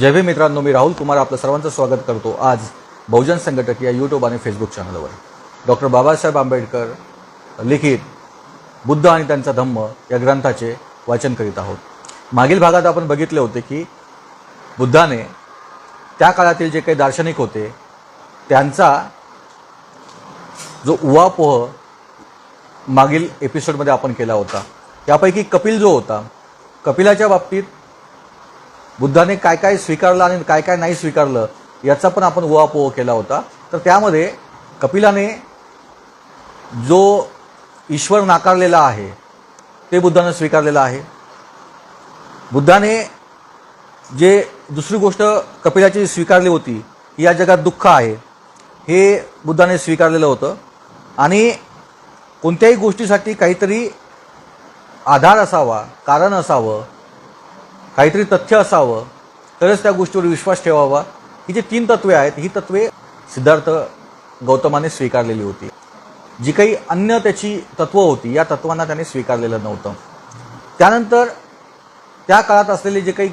जय भीम मित्रांनो मी राहुल कुमार आपलं सर्वांचं स्वागत करतो आज बहुजन संघटक या यूट्यूब आणि फेसबुक चॅनलवर डॉक्टर बाबासाहेब आंबेडकर लिखित बुद्ध आणि त्यांचा धम्म या ग्रंथाचे वाचन करीत आहोत. मागील भागात आपण बघितले होते की बुद्धाने त्या काळातील जे काही दार्शनिक होते त्यांचा जो उवापोह मागील एपिसोडमध्ये आपण केला होता त्यापैकी कपिल जो होता कपिलाच्या बाबतीत बुद्धाने काय काय स्वीकारलं आणि काय काय नाही स्वीकारलं याचा पण आपण उहापोह केला होता. तर त्यामध्ये कपिलाने जो ईश्वर नाकारलेला आहे ते बुद्धानं स्वीकारलेलं आहे. बुद्धाने जे दुसरी गोष्ट कपिलाची स्वीकारली होती की या जगात दुःख आहे हे बुद्धाने स्वीकारलेलं होतं. आणि कोणत्याही गोष्टीसाठी काहीतरी आधार असावा कारण असावं काहीतरी तथ्य असावं तरच त्या गोष्टीवर विश्वास ठेवावा. ही जी तीन तत्वे आहेत ही तत्वे सिद्धार्थ गौतमाने स्वीकारलेली होती. जी काही अन्य त्याची तत्वं होती या तत्वांना त्याने स्वीकारलेलं नव्हतं. त्यानंतर त्या काळात असलेले जे काही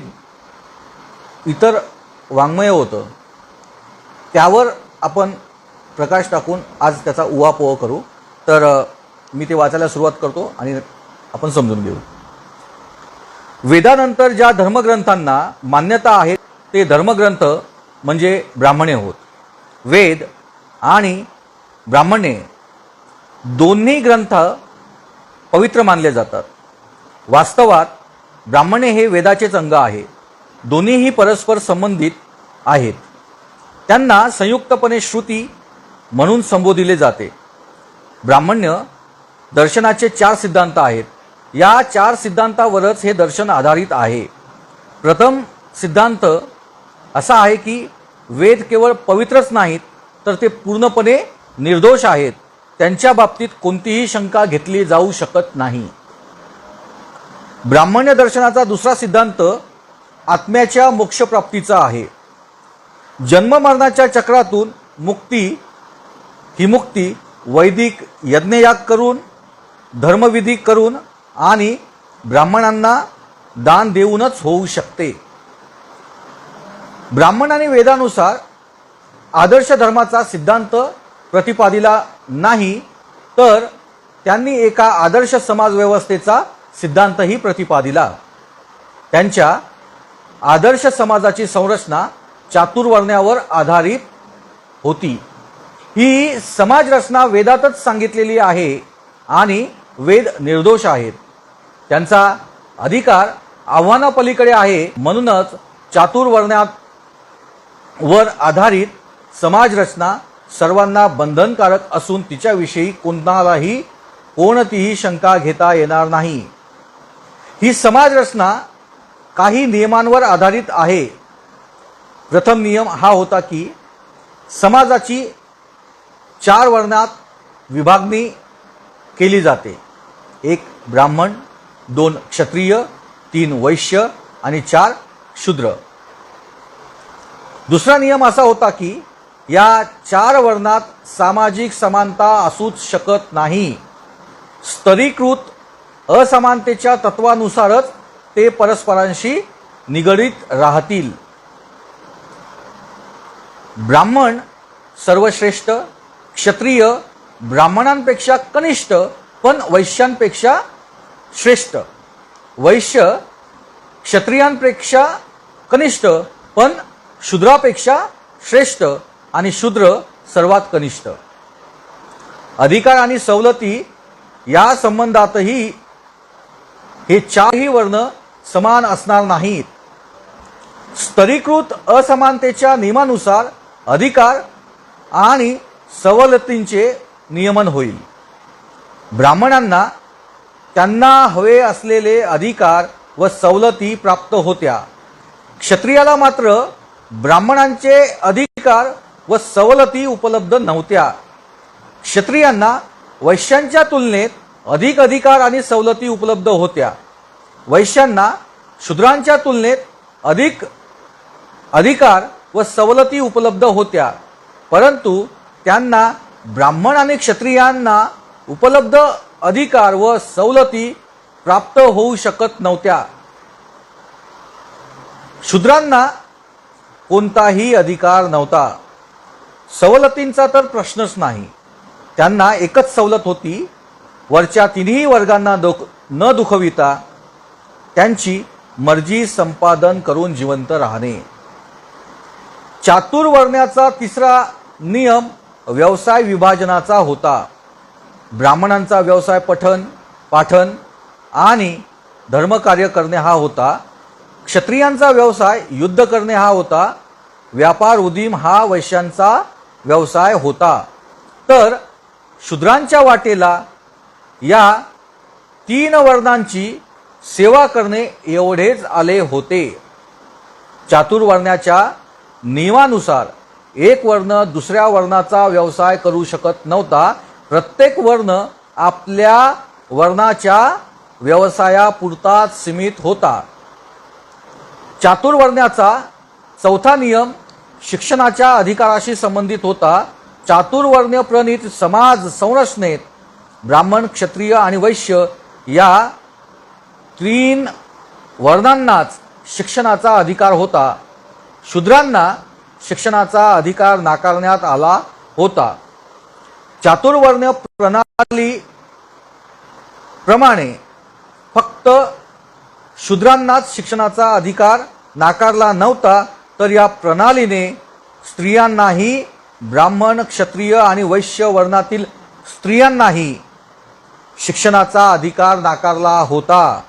इतर वाङ्मय होतं त्यावर आपण प्रकाश टाकून आज त्याचा उहापोह करू. तर मी ते वाचायला सुरुवात करतो आणि आपण समजून घेऊ. वेदानंतर ज्या धर्मग्रंथांना मान्यता आहे ते धर्मग्रंथ म्हणजे ब्राह्मणे होत. वेद आणि ब्राह्मणे दोन्ही ग्रंथ पवित्र मानले जातात. वास्तवात ब्राह्मणे हे वेदाचेच अंग आहे. दोन्हीही परस्पर संबंधित आहेत. त्यांना संयुक्तपणे श्रुती म्हणून संबोधिले जाते. ब्राह्मण्य दर्शनाचे चार सिद्धांत आहेत. या चार सिद्धांतावरच हे दर्शन आधारित आहे. प्रथम सिद्धांत असा आहे की वेद केवळ पवित्रच नाहीत तर ते पूर्णपणे निर्दोष आहेत. त्यांच्या बाबतीत कोणतीही शंका घेतली जाऊ शकत नाही. ब्राह्मण्य दर्शनाचा दुसरा सिद्धांत आत्म्याच्या मोक्षप्राप्तीचा आहे. जन्ममरणाच्या चक्रातून मुक्ती ही मुक्ती वैदिक यज्ञयाग करून धर्मविधी करून आणि ब्राह्मणांना दान देऊनच होऊ शकते. ब्राह्मण आणि वेदानुसार आदर्श धर्माचा सिद्धांत प्रतिपादिला नाही तर त्यांनी एका आदर्श समाजव्यवस्थेचा सिद्धांतही प्रतिपादिला. त्यांच्या आदर्श समाजाची संरचना चातुर्वर्ण्यावर आधारित होती. ही समाज रचना वेदातच सांगितलेली आहे आणि वेद निर्दोष आहेत. त्यांचा अधिकार आव्हानापलीकडे आहे म्हणूनच चातुर्वर्ण्यात वर आधारित समाजरचना सर्वांना बंधनकारक असून तिच्याविषयी कोणालाही कोणतीही शंका घेता येणार नाही. ही समाजरचना काही नियमांवर आधारित आहे. प्रथम नियम हा होता की समाजाची चार वर्णात विभागणी केली जाते. एक ब्राह्मण दोन क्षत्रिय तीन वैश्य आणि चार शूद्र. दुसरा नियम असा होता की या चार वर्णात सामाजिक समानता असूच शकत नाही. स्तरीकृत असमानतेच्या तत्वानुसारच ते परस्परांशी निगडीत राहतील. ब्राह्मण सर्वश्रेष्ठ क्षत्रिय ब्राह्मणांपेक्षा कनिष्ठ पण वैश्यांपेक्षा श्रेष्ठ. वैश्य क्षत्रियांपेक्षा कनिष्ठ पण शूद्रापेक्षा श्रेष्ठ आणि शूद्र सर्वात कनिष्ठ. अधिकार आणि सवलती या संबंधातही हे चारही वर्ण समान असणार नाहीत. स्तरीकृत असमानतेच्या नियमानुसार अधिकार आणि सवलतींचे नियमन होईल. ब्राह्मणांना त्यांना हवे असलेले अधिकार व सवलती प्राप्त होत्या. क्षत्रियाला मात्र ब्राह्मणांचे अधिकार व सवलती उपलब्ध नव्हत्या. क्षत्रियांना वैश्यांच्या तुलनेत अधिक अधिकार आणि सवलती उपलब्ध होत्या. वैश्यांना शूद्रांच्या तुलनेत अधिक अधिकार व सवलती उपलब्ध होत्या. परंतु त्यांना ब्राह्मण आणि क्षत्रियांना उपलब्ध अधिकार व सवलती प्राप्त होऊ शकत नव्हत्या. शूद्रांना कोणताही अधिकार नव्हता. सवलतींचा तर प्रश्नच नाही. त्यांना एकच सवलत होती. वरच्या तिन्ही वर्गांना दुख न दुखविता त्यांची मर्जी संपादन करून जिवंत राहणे. चातुर्वर्ण्याचा तिसरा नियम व्यवसाय विभाजनाचा होता. ब्राह्मणांचा व्यवसाय पठन पाठन आणि धर्मकार्य करणे हा होता. क्षत्रियांचा व्यवसाय युद्ध करणे हा होता. व्यापार उदीम हा वैश्यांचा व्यवसाय होता. तर शूद्रांच्या वाटेला या तीन वर्णांची सेवा करणे एवढेच आले होते. चातुर्वर्णाच्या नियमानुसार एक वर्ण दुसऱ्या वर्णाचा व्यवसाय करू शकत नव्हता. प्रत्येक वर्ण आपल्या वर्णाच्या व्यवसायापुरताच सीमित होता. चातुर्वर्ण्याचा चौथा नियम शिक्षणाच्या अधिकाराशी संबंधित होता. चातुर्वर्ण्य प्रणित समाज संरचनेत ब्राह्मण क्षत्रिय आणि वैश्य या तीन वर्णांनाच शिक्षणाचा अधिकार होता. शूद्रांना शिक्षणाचा अधिकार नाकारण्यात आला होता. चातुर्वर्ण्य प्रणाली प्रमाणे फक्त शूद्रांनाच शिक्षणाचा अधिकार नाकारला नव्हता तर या प्रणालीने स्त्रियांनाही ब्राह्मण क्षत्रिय आणि वैश्य वर्णातील स्त्रियांनाही शिक्षणाचा अधिकार नाकारला होता.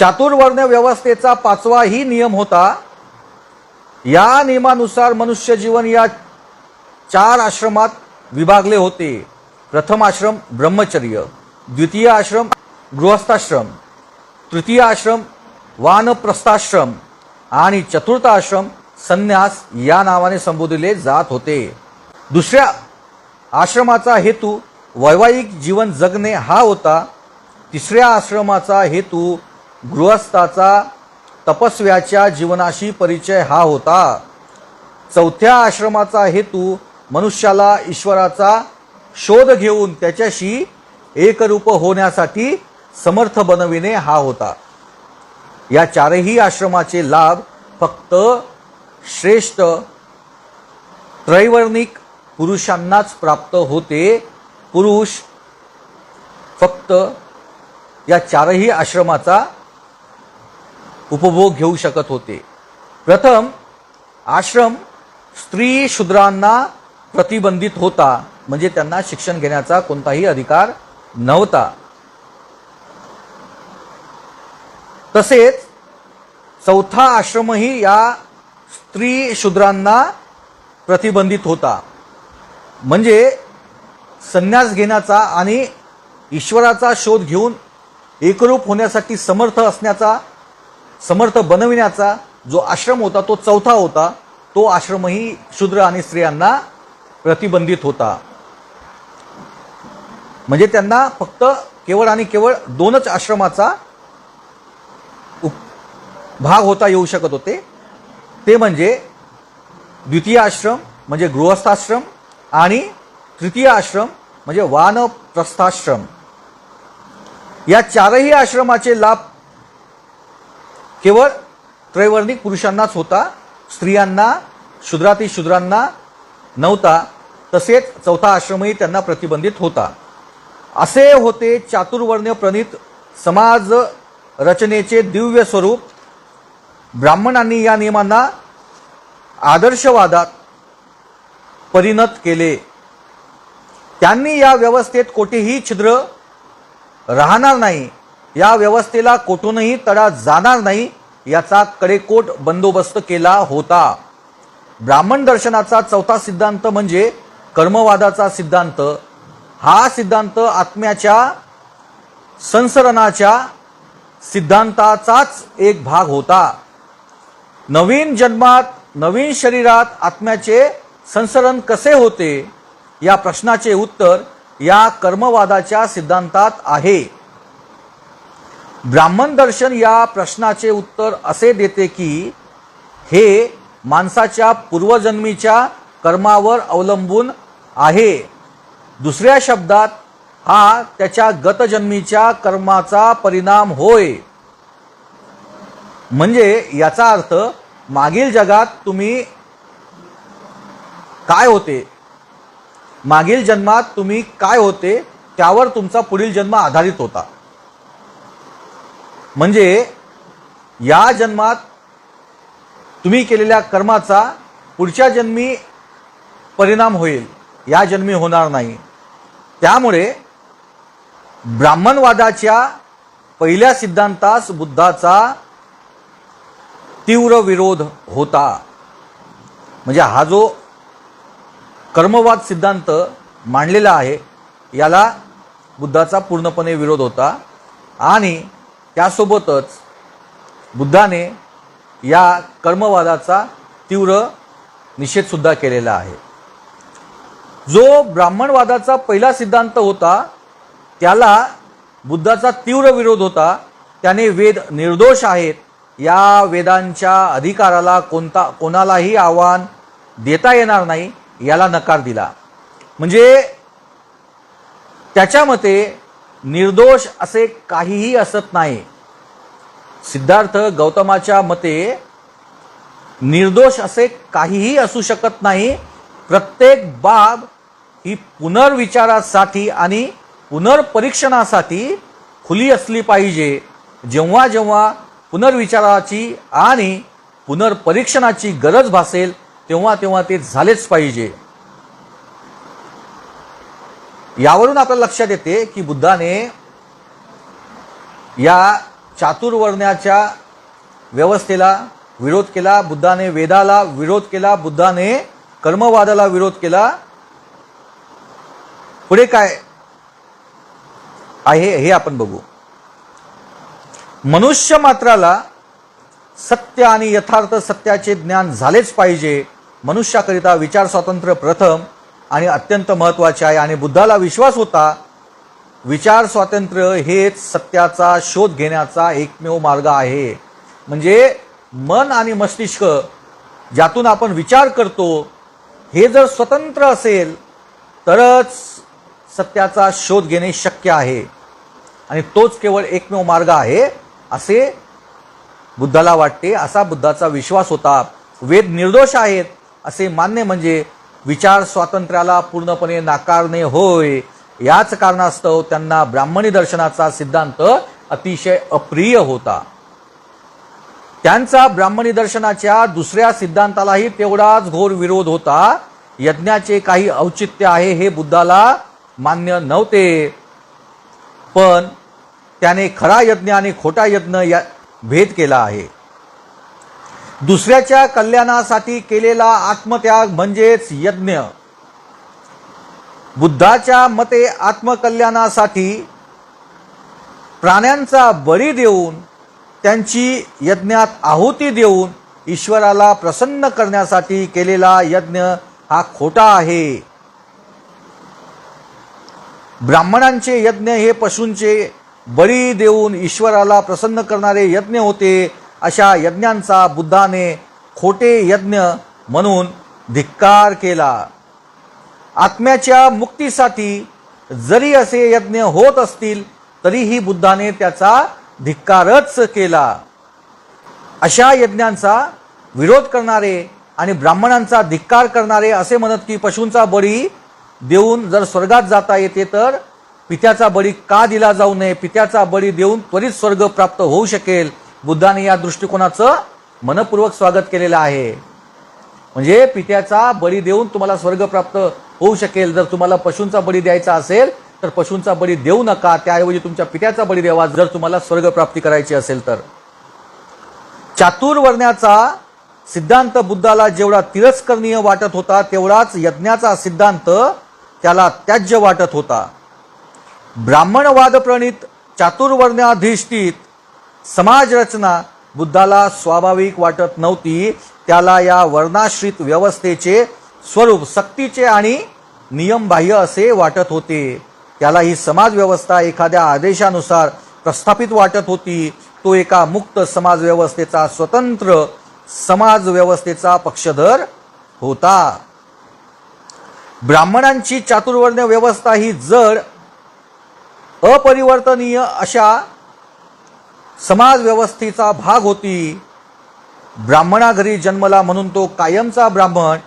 चातुर्वर्ण व्यवस्थेचा पाचवाही नियम होता. या नियमानुसार मनुष्य जीवन या चार आश्रमात विभागले होते. प्रथम आश्रम ब्रह्मचर्य द्वितीय आश्रम गृहस्थाश्रम तृतीय आश्रम वानप्रस्थाश्रम आणि चतुर्थ आश्रम संन्यास या नावाने संबोधले जात होते. दुसऱ्या आश्रमाचा हेतू वैवाहिक जीवन जगणे हा होता. तिसऱ्या आश्रमाचा हेतू गृहस्थाचा तपस्व्याच्या जीवनाशी परिचय हा होता. चौथ्या आश्रमाचा हेतू मनुष्याला ईश्वराचा शोध घेऊन त्याच्याशी एकरूप होण्यासाठी समर्थ बनविणे हा होता. या चारही आश्रमाचे लाभ फक्त श्रेष्ठ त्रैवर्णिक पुरुषांनाच प्राप्त होते. पुरुष फक्त या चारही आश्रमाचा उपभोग घेऊ शकत होते. प्रथम आश्रम स्त्री शूद्रांना प्रतिबंधित होता. म्हणजे त्यांना शिक्षण घेण्याचा कोणताही अधिकार नव्हता. तसेच चौथा आश्रमही या स्त्री शूद्रांना प्रतिबंधित होता. म्हणजे संन्यास घेण्याचा आणि ईश्वराचा शोध घेऊन एकरूप होण्यासाठी समर्थ असण्याचा समर्थ बनविण्याचा जो आश्रम होता तो चौथा होता. तो आश्रमही शूद्र आणि स्त्रियांना प्रतिबंधित होता. म्हणजे त्यांना फक्त केवळ आणि केवळ दोनच आश्रमाचा भाग होता येऊ शकत होते. ते म्हणजे द्वितीय आश्रम म्हणजे गृहस्थाश्रम आणि तृतीय आश्रम म्हणजे वानप्रस्थाश्रम. या चारही आश्रमाचे लाभ केवळ त्रैवर्णिक पुरुषांनाच होता. स्त्रियांना शूद्राती शूद्रांना नव्हता तसेच चौथा आश्रमही त्यांना प्रतिबंधित होता. असे होते चातुर्वर्ण्य प्रणित समाज रचनेचे दिव्य स्वरूप. ब्राह्मणांनी या नियमांना आदर्शवादात परिणत केले. त्यांनी या व्यवस्थेत कोठेही छिद्र राहणार नाही या व्यवस्थेला कोठूनही तडा जाणार नाही याचा कडेकोट बंदोबस्त केला होता. ब्राह्मण दर्शनाचा चौथा सिद्धांत म्हणजे कर्मवादाचा सिद्धांत. हा सिद्धांत आत्म्याच्या संसरणाच्या सिद्धांताचाच एक भाग होता. नवीन जन्मात नवीन शरीरात आत्म्याचे संसरण कसे होते? या प्रश्नाचे उत्तर या कर्मवादाच्या सिद्धांतात आहे. ब्राह्मण दर्शन या प्रश्नाचे उत्तर असे देते की हे माणसाच्या पूर्वजन्मीच्या कर्मावर अवलंबून आहे. दुसऱ्या शब्दात हा त्याच्या गतजन्मीच्या कर्माचा परिणाम होय. म्हणजे याचा अर्थ मागील जगात तुम्ही काय होते? मागील जन्मात तुम्ही काय होते? त्यावर तुमचा पुढील जन्म आधारित होता. म्हणजे या जन्मात तुम्ही केलेल्या कर्माचा पुढच्या जन्मी परिणाम होईल. या जन्मी होणार नाही. त्यामुळे ब्राह्मणवादाच्या पहिल्या सिद्धांतास बुद्धाचा तीव्र विरोध होता. म्हणजे हा जो कर्मवाद सिद्धांत मांडलेला आहे याला बुद्धाचा पूर्णपणे विरोध होता. आणि त्यासोबतच बुद्धाने या कर्मवादाचा तीव्र निषेधसुद्धा केलेला आहे. जो ब्राह्मणवादाचा पहिला सिद्धांत होता त्याला बुद्धाचा तीव्र विरोध होता. त्याने वेद निर्दोष आहेत. या वेदांच्या अधिकाराला कोणता कोणालाही आव्हान देता येणार नाही याला नकार दिला. म्हणजे त्याच्या मते निर्दोष असे काहीही असत नाही. सिद्धार्थ गौतमाच्या मते निर्दोष असे काहीही असू शकत नाही. प्रत्येक बाब ही पुनर्विचारासाठी आणि पुनर्परीक्षणासाठी खुली असली पाहिजे. जेव्हा जेव्हा पुनर्विचाराची आणि पुनर्परीक्षणाची गरज भासेल तेव्हा तेव्हा ते झालेच पाहिजे. यावरून आपल्या लक्षात येते की बुद्धाने या चातुर्वर्ण्याच्या व्यवस्थेला विरोध केला बुद्धाने वेदाला विरोध केला बुद्धाने कर्मवादाला विरोध केला. पुढे काय आहे हे आपण बघू. मनुष्य मात्राला सत्य आणि यथार्थ सत्याचे ज्ञान झालेच पाहिजे. मनुष्याकरिता विचार स्वातंत्र्य प्रथम आणि अत्यंत महत्त्वाचे आहे आणि बुद्धाला विश्वास होता विचार स्वातंत्र्य हेच सत्याचा शोध घेण्याचा एकमेव मार्ग आहे. म्हणजे मन आणि मस्तिष्क ज्यातून आपण विचार करतो हे जर स्वतंत्र असेल तरच सत्याचा शोध घेणे शक्य आहे. आणि तोच केवळ एकमेव मार्ग आहे असे बुद्धाला वाटते. असा बुद्धाचा विश्वास होता. वेद निर्दोष आहेत असे मान्य म्हणजे विचार स्वातंत्र्याला पूर्णपणे नाकारणे होय. याच कारणास्तव त्यांना ब्राह्मणी दर्शनाचा सिद्धांत अतिशय अप्रिय होता. त्यांचा ब्राह्मणी दर्शनाच्या दुसऱ्या सिद्धांतालाही तेवढाच घोर विरोध होता. यज्ञाचे काही औचित्य आहे हे बुद्धाला मान्य नव्हते. पण त्याने खरा यज्ञ आणि खोटा यज्ञ या भेद केला आहे. दुसऱ्याच्या कल्याणासाठी केलेला आत्मत्याग म्हणजेच यज्ञ. बुद्धाच्या मते आत्मकल्याणासाठी प्राण्यांचा बळी देऊन त्यांची यज्ञात आहुती देऊन ईश्वराला प्रसन्न करण्यासाठी केलेला यज्ञ हा खोटा आहे. ब्राह्मणांचे यज्ञ हे पशूंचे बळी देऊन ईश्वराला प्रसन्न करणारे यज्ञ होते अशा यज्ञांचा बुद्धाने खोटे यज्ञ म्हणून धिक्कार केला. आत्म्याच्या मुक्तीसाठी जरी असे यज्ञ होत असतील तरीही बुद्धाने त्याचा धिक्कारच केला. अशा यज्ञांचा विरोध करणारे आणि ब्राह्मणांचा धिक्कार करणारे असे म्हणत की पशूंचा बळी देऊन जर स्वर्गात जाता येते तर पित्याचा बळी का दिला जाऊ नये? पित्याचा बळी देऊन त्वरित स्वर्ग प्राप्त होऊ शकेल. बुद्धाने या दृष्टिकोनाचं मनपूर्वक स्वागत केलेलं आहे. म्हणजे पित्याचा बळी देऊन तुम्हाला स्वर्ग प्राप्त होऊ शकेल. जर तुम्हाला पशूंचा बळी द्यायचा असेल तर पशूंचा बळी देऊ नका. त्याऐवजी तुमच्या पित्याचा बळी द्यावा. जर तुम्हाला स्वर्ग प्राप्ती करायची असेल तर. चातुर्वर्ण्याचा सिद्धांत बुद्धाला जेवढा तिरस्करणीय वाटत होता तेवढाच यज्ञाचा सिद्धांत त्याला त्याज्य वाटत होता. ब्राह्मणवाद प्रणित चातुर्वर्ण्याधिष्ठित समाज रचना बुद्धाला स्वाभाविक वाटत नव्हती. त्याला या वर्णाश्रित व्यवस्थेचे स्वरूप सक्तीचे आणि नियमबाह्य असे वाटत होते. त्याला ही समाज व्यवस्था एखाद्या आदेशानुसार प्रस्थापित वाटत होती. तो एका मुक्त समाज व्यवस्थेचा स्वतंत्र समाज व्यवस्थेचा पक्षधर होता. ब्राह्मणांची चातुर्वर्ण व्यवस्था ही जड अपरिवर्तनीय अशा समाज व्यवस्थेचा भाग होती. ब्राह्मणा घरी जन्मला म्हणून तो कायमचा ब्राह्मण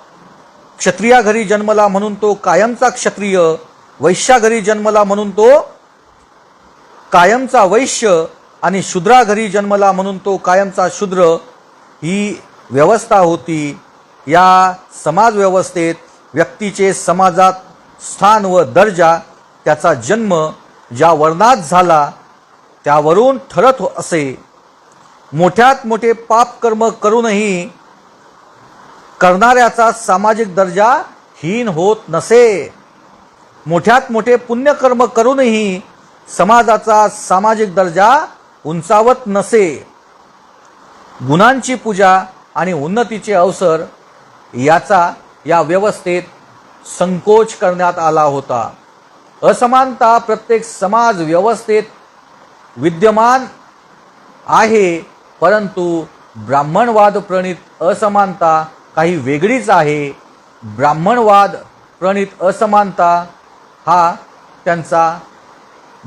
क्षत्रिया घरी जन्मला म्हणून तो कायमचा क्षत्रिय वैश्या घरी जन्मला म्हणून तो कायमचा वैश्य आणि शूद्रा घरी जन्मला म्हणून तो कायमचा शूद्र ही व्यवस्था होती. या समाज व्यवस्थेत व्यक्तीचे समाजात स्थान व दर्जा त्याचा जन्म ज्या वर्णात झाला त्यावरून ठरत असे. मोठ्यात मोठे पाप कर्म करूनही करणाऱ्याचा सामाजिक दर्जा हीन होत नसे. मोठ्यात मोठे पुण्यकर्म करूनही समाजाचा सामाजिक दर्जा उंचावत नसे. गुणांची पूजा आणि उन्नतीचे अवसर याचा या व्यवस्थेत संकोच करण्यात आला होता. असमानता प्रत्येक समाज व्यवस्थेत विद्यमान आहे परंतु ब्राह्मणवाद प्रणित असमानता काही वेगळीच आहे. ब्राह्मणवाद प्रणित असमानता हा त्यांचा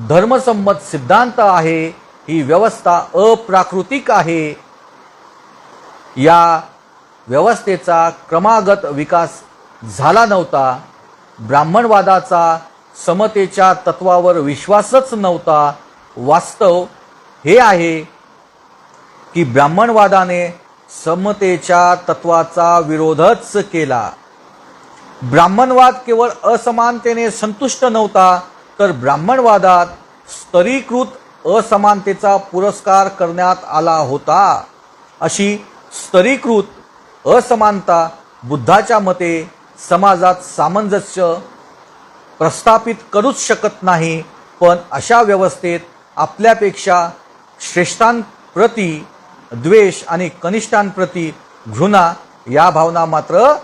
धर्मसंमत सिद्धांत आहे. ही व्यवस्था अप्राकृतिक आहे. या व्यवस्थेचा क्रमागत विकास झाला नव्हता. ब्राह्मणवादाचा समतेच्या तत्वावर विश्वासच नव्हता. वास्तव हे आहे. की ब्राह्मणवादाने समतेच्या तत्वाचा विरोधच केला. ब्राह्मणवाद केवळ असमानतेने संतुष्ट नव्हता तर ब्राह्मणवादात स्तरीकृत असमानतेचा पुरस्कार करण्यात आला होता. अशी स्तरीकृत असमानता बुद्धाच्या मते समाजात सामंजस्य प्रस्थापित करूच शकत नाही पण अशा व्यवस्थेत आपल्यापेक्षा श्रेष्ठांप्रती द्वेष आणि कनिष्ठांप्रती घृणा या भावना मात्र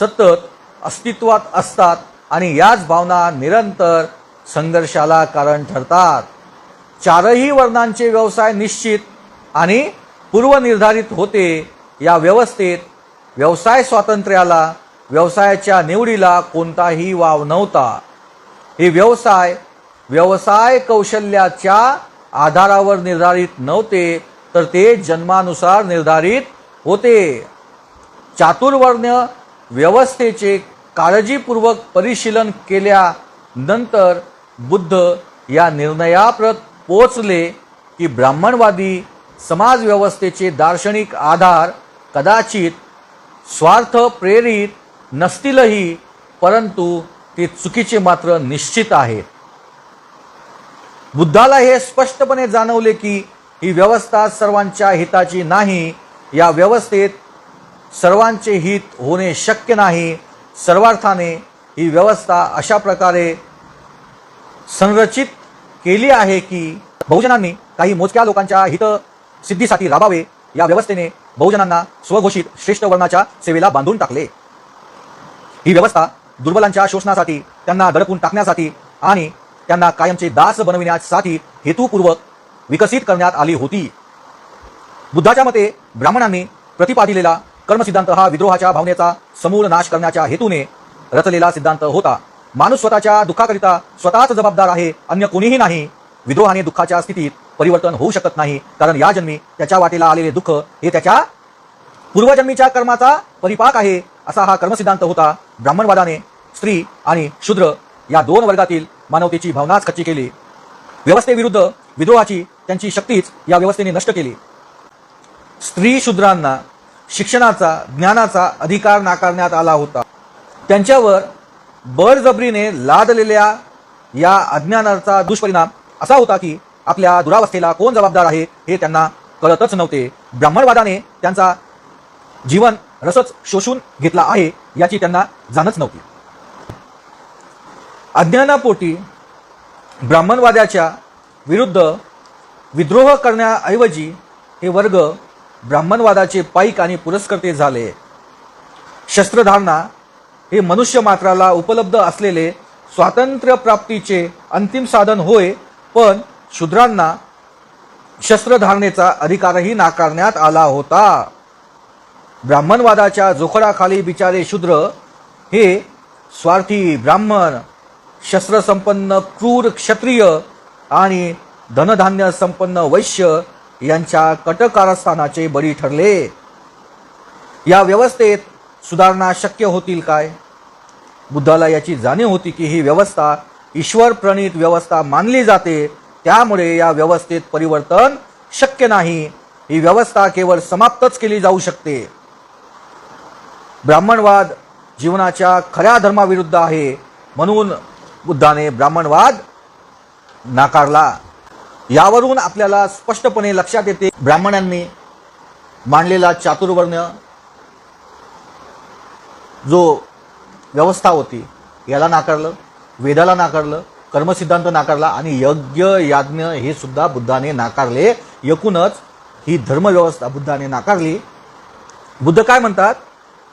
सतत अस्तित्वात असतात आणि याच भावना निरंतर संघर्षाला कारण ठरतात. चारही वर्णांचे व्यवसाय निश्चित आणि पूर्वनिर्धारित होते. या व्यवस्थेत व्यवसाय स्वातंत्र्याला व्यवसायाच्या निवडीला कोणताही वाव नव्हता. हे व्यवसाय व्यवसाय कौशल्याच्या आधारावर निर्धारित नव्हते. तर ते जन्मानुसार निर्धारित होते. चातुर्वर्ण्य व्यवस्थेचे काळजीपूर्वक परिशीलन केल्यानंतर बुद्ध या निर्णयाप्रत पोचले की ब्राह्मणवादी समाज व्यवस्थेचे दार्शनिक आधार कदाचित स्वार्थ प्रेरित नसतीलही परंतु ते चुकीचे मात्र निश्चित आहेत. बुद्धाला हे स्पष्टपणे जाणवले की ही व्यवस्था सर्वांच्या हिताची नाही. या व्यवस्थेत सर्वांचे हित होणे शक्य नाही. सर्वार्थाने ही व्यवस्था अशा प्रकारे संरचित केली आहे की बहुजनांनी काही मोजक्या लोकांच्या हित सिद्धीसाठी राबावे या व्यवस्थेने बहुजनांना स्वघोषित श्रेष्ठ वर्णाच्या सेवेला बांधून टाकले. ही व्यवस्था दुर्बलांच्या शोषणासाठी त्यांना दडपून टाकण्यासाठी आणि त्यांना कायमचे दास बनविण्यासाठी हेतुपूर्वक विकसित करण्यात आली होती. बुद्धाच्या मते ब्राह्मणांनी प्रतिपादिलेला कर्मसिद्धांत हा विद्रोहाच्या भावनेचा समूळ नाश करण्याच्या हेतूने रचलेला सिद्धांत होता. माणूस स्वतःच्या दुःखाकरिता स्वतःच जबाबदार आहे अन्य कोणीही नाही. विद्रोहाने दुःखाच्या स्थितीत परिवर्तन होऊ शकत नाही कारण या जन्मी त्याच्या वाटेला आलेले दुःख हे त्याच्या पूर्वजन्मीच्या कर्माचा परिपाक आहे असा हा कर्मसिद्धांत होता. ब्राह्मणवादाने स्त्री आणि शूद्र या दोन वर्गातील मानवतेची भावनाच खच्ची केली. व्यवस्थेविरुद्ध विद्रोहाची त्यांची शक्तीच या व्यवस्थेने नष्ट केली. स्त्री शूद्रांना शिक्षणाचा ज्ञानाचा अधिकार नाकारण्यात आला होता. त्यांच्यावर बळजबरीने लादलेल्या या अज्ञानाचा दुष्परिणाम असा होता की आपल्या दुरावस्थेला कोण जबाबदार आहे हे त्यांना कळतच नव्हते. ब्राह्मणवादाने त्यांचा जीवन रसच शोषून घेतला आहे याची त्यांना जाणच नव्हती. अज्ञानापोटी ब्राह्मणवाद्याच्या विरुद्ध विद्रोह करण्याऐवजी हे वर्ग ब्राह्मणवादाचे पाईक आणि पुरस्कर्ते झाले. शस्त्रधारणा हे मनुष्य मात्राला उपलब्ध असलेले स्वातंत्र्य प्राप्तीचे अंतिम साधन होय पण शूद्रांना शस्त्रधारणेचा अधिकारही नाकारण्यात आला होता. ब्राह्मणवादाच्या जोखडाखाली बिचारे शूद्र हे स्वार्थी ब्राह्मण शस्त्रसंपन्न क्रूर क्षत्रिय आणि धनधान्य संपन्न वैश्य यांच्या कटकारस्थानाचे बळी ठरले. या व्यवस्थेत सुधारणा शक्य होतील काय? बुद्धाला याची जाणीव होती की ही व्यवस्था ईश्वर प्रणित व्यवस्था मानली जाते त्यामुळे या व्यवस्थेत परिवर्तन शक्य नाही. ही व्यवस्था केवळ समाप्तच केली जाऊ शकते. ब्राह्मणवाद जीवनाच्या खऱ्या धर्माविरुद्ध आहे म्हणून बुद्धाने ब्राह्मणवाद नाकारला. यावरून आपल्याला स्पष्टपणे लक्षात येते ब्राह्मणांनी मांडलेला चातुर्वर्ण जो व्यवस्था होती याला नाकारलं वेदाला नाकारलं कर्मसिद्धांत नाकारला आणि यज्ञ याज्ञ हे सुद्धा बुद्धाने नाकारले. एकूणच ही धर्मव्यवस्था बुद्धाने नाकारली. बुद्ध काय म्हणतात?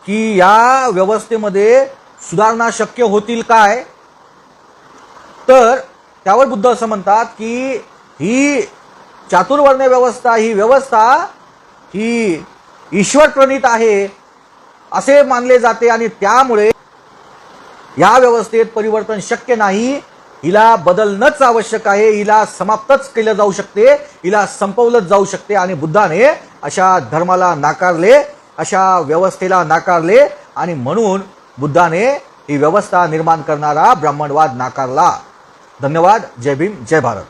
की या व्यवस्थेमध्ये सुधारणा शक्य होतील काय? तर त्यावर बुद्ध असं म्हणतात की ही चातुर्वर्ण व्यवस्था ही व्यवस्था ही ईश्वर प्रणित आहे असे मानले जाते आणि त्यामुळे या व्यवस्थेत परिवर्तन शक्य नाही. हिला बदलणंच आवश्यक आहे. हिला समाप्तच केलं जाऊ शकते. हिला संपवलंच जाऊ शकते आणि बुद्धाने अशा धर्माला नाकारले अशा व्यवस्थेला नाकारले आणि म्हणून बुद्धाने ही व्यवस्था निर्माण करणारा ब्राह्मणवाद नाकारला. धन्यवाद जय भीम जय भारत.